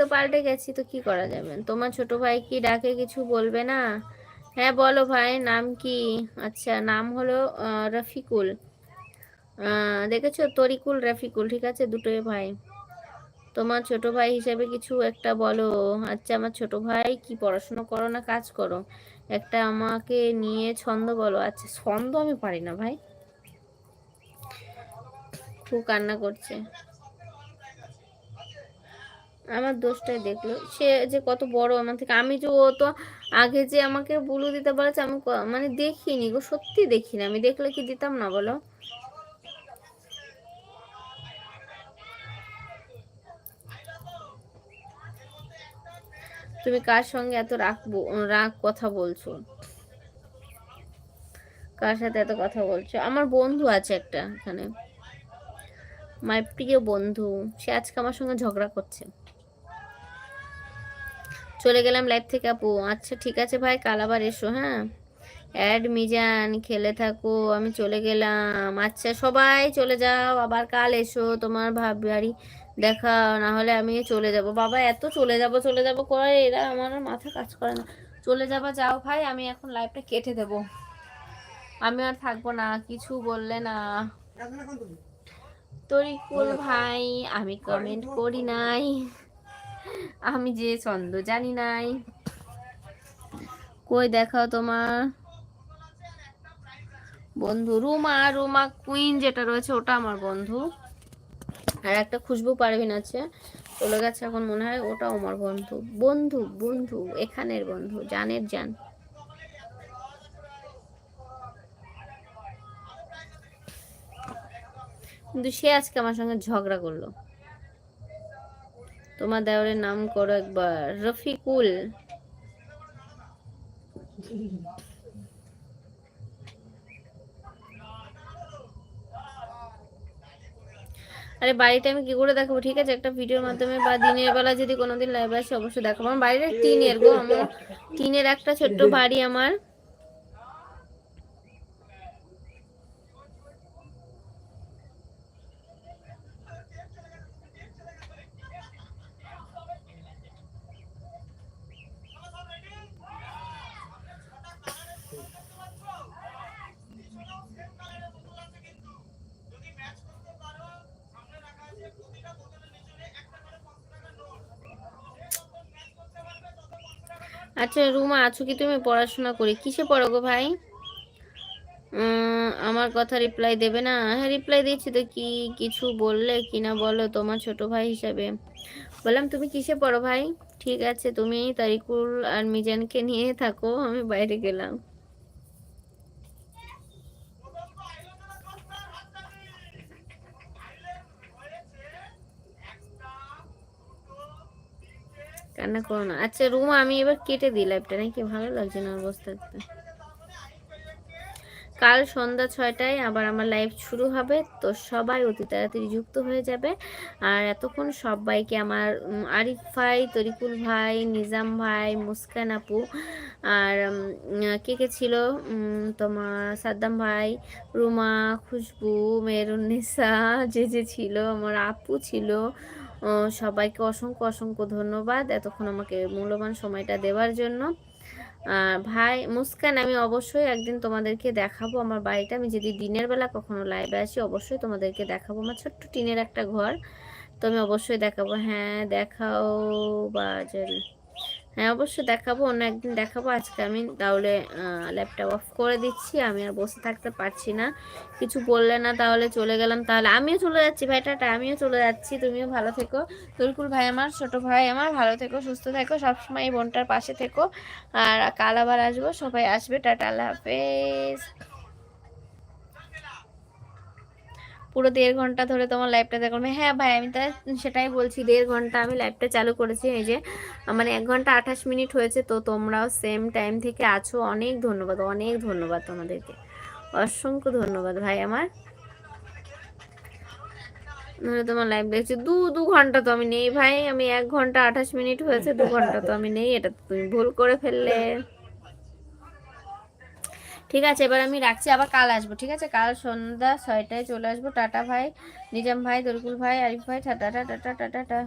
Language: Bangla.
তো, পাল্টে গেছি তো, কি করা যাবে? তোমার ছোট ভাই কি ডাকে কিছু বলবে না? হ্যাঁ বলো ভাই, নাম কি? আচ্ছা নাম হলো রফিকুল। দেখেছ? তরিকুল রফিকুল, ঠিক আছে? দুটোই ভাই। তোমার ছোট ভাই হিসেবে কিছু একটা বলো। আচ্ছা আমার ছোট ভাই কি পড়াশোনা করো না কাজ করো? একটা আমাকে নিয়ে ছন্দ বলো। আচ্ছা ছন্দ আমি পারি না ভাই। খুব কান্না করছে। আমার দোষটাই দেখল। সে যে কত বড় আমার থেকে। আমি যে ও তো আগে যে আমাকে বুলু দিতে বলেছে, আমি মানে দেখিনি গো, সত্যি দেখিনি। আমি দেখলে কি দিতাম না বলো? তুমি কার সঙ্গে এত রাগ রাগ কথা বলছো? কার সাথে এত কথা বলছো? আমার বন্ধু আছে একটা এখানে। আমার প্রিয় বন্ধু। সে আজকে আমার সঙ্গে ঝগড়া করছে। চলে গেলাম লাইভ থেকে, আপু। আচ্ছা ঠিক আছে ভাই, কাল আবার এসো হ্যাঁ? অ্যাড মিজান, খেলে থাকো, আমি চলে গেলাম। আচ্ছা সবাই চলে যাও, আবার কাল এসো, তোমার ভাব বাড়ি দেখা, না হলে আমি চলে যাব। বাবা, এত চলে যাব চলে যাব করে এরা আমার মাথা কাজ করে না। চলে যাবা, যাও ভাই, আমি এখন লাইভটা কেটে দেব। আমি আর থাকব না, কিছু বললে না। তরিকুল ভাই, আমি কমেন্ট করি নাই। আমি যে ছন্দ জানি নাই। কই দেখাও তোমার? বন্ধু, রুমা রুমা কুইন যেটা রয়েছে ওটা আমার বন্ধু। আর একটা খুশবু পারভিন আছে। চলে গেছে এখন মনে হয় ওটাও আমার বন্ধু। বন্ধু বন্ধু, এখানের বন্ধু, জানের জান। কিন্তু সে আজকে আমার সঙ্গে ঝগড়া করল। তোমার দেওরের নাম করো একবার। রফিকুল। আরে বাড়িটা আমি কি করে দেখাবো? ঠিক আছে, একটা ভিডিওর মাধ্যমে বা দিনের বেলা যদি কোনোদিন লাইভ আসে, অবশ্যই দেখাবো। আমার বাড়িটা টিনের গো, আমার টিনের একটা ছোট্ট বাড়ি আমার। আচ্ছা রুমা, আছো কি তুমি? পড়াশোনা করি। কিসে পড়ো গো ভাই? আমার কথা রিপ্লাই দেবে না? হ্যাঁ রিপ্লাই দিচ্ছি তো। কি কিছু বললে কি না বলো তোমার ছোট ভাই হিসাবে। বললাম, তুমি কিসে পড়ো ভাই? ঠিক আছে, তুমি তারিকুল আর মিজানকে নিয়ে থাকো, আমি বাইরে গেলাম। কান্না করো না। আচ্ছা রুম, আমি এবার কেটে দিই লাইভটা নাকি? ভালো লাগছে না থাকতে কাল সন্ধ্যা ছয়টায় আবার আমার লাইভ শুরু হবে, তো সবাই অতি তাড়াতাড়ি যুক্ত হয়ে যাবে। আর এতক্ষণ সবাইকে আমার আরিফ ভাই, তরিকুল ভাই, নিজাম ভাই, মুস্কান আপু, আর কে কে ছিল? তোমার সাদ্দাম ভাই, রুমা, খুশবু মেহরুন্নিসা যে যে ছিল, আমার আপু ছিল সবাইকে অসংখ্য অসংখ্য ধন্যবাদ এতক্ষণ আমাকে মূল্যবান সময়টা দেওয়ার জন্য। ভাই মুস্কান, আমি অবশ্যই একদিন তোমাদেরকে দেখাবো আমার বাড়িটা আমি যদি দিনের বেলা কখনো লাইভে আসি, অবশ্যই তোমাদেরকে দেখাবো। আমার ছোট্ট টিনের একটা ঘর, তো আমি অবশ্যই দেখাবো। হ্যাঁ দেখাও বাজারি হ্যাঁ অবশ্যই দেখাবো, অন্য একদিন দেখাবো আজকে আমি। তাহলে ল্যাপটপ অফ করে দিচ্ছি, আমি আর বসে থাকতে পারছি না। কিছু বললে না, তাহলে চলে গেলাম। তাহলে আমিও চলে যাচ্ছি ভাই, টাটা, আমিও চলে যাচ্ছি, তুমিও ভালো থেকো। তুলকুল ভাই আমার, ছোট ভাই আমার, ভালো থেকো, সুস্থ থেকো, সবসময় এই বোনটার পাশে থেকো। আর কাল আবার আসব, সবাই আসবে, টাটা, আল্লাহ হাফেজ। পুরো দেড় ঘণ্টা ধরে তোমার লাইভটা দেখো। হ্যাঁ ভাই, আমি তাই সেটাই বলছি, দেড় ঘণ্টা আমি লাইভটা চালু করেছি। এই যে মানে এক ঘণ্টা আঠাশ মিনিট হয়েছে, তো তোমরাও সেম টাইম থেকে আছো। অনেক ধন্যবাদ অনেক ধন্যবাদ তোমাদেরকে। অসংখ্য ধন্যবাদ ভাই আমার। তোমার লাইভ দেখছি, দু দু ঘণ্টা তো আমি নেই ভাই। আমি এক ঘণ্টা আঠাশ মিনিট হয়েছে, দু ঘণ্টা তো আমি নেই। এটা তুমি ভুল করে ফেললে। ঠিক আছে, এবার আমি রাখছি, আবার কাল আসব, ঠিক আছে? কাল সন্ধ্যা ছয়টায় চলে আসব। টাটা ভাই, নিজাম ভাই দরকুল ভাই, আরিফ ভাই টাটা টাটা টাটা টাটা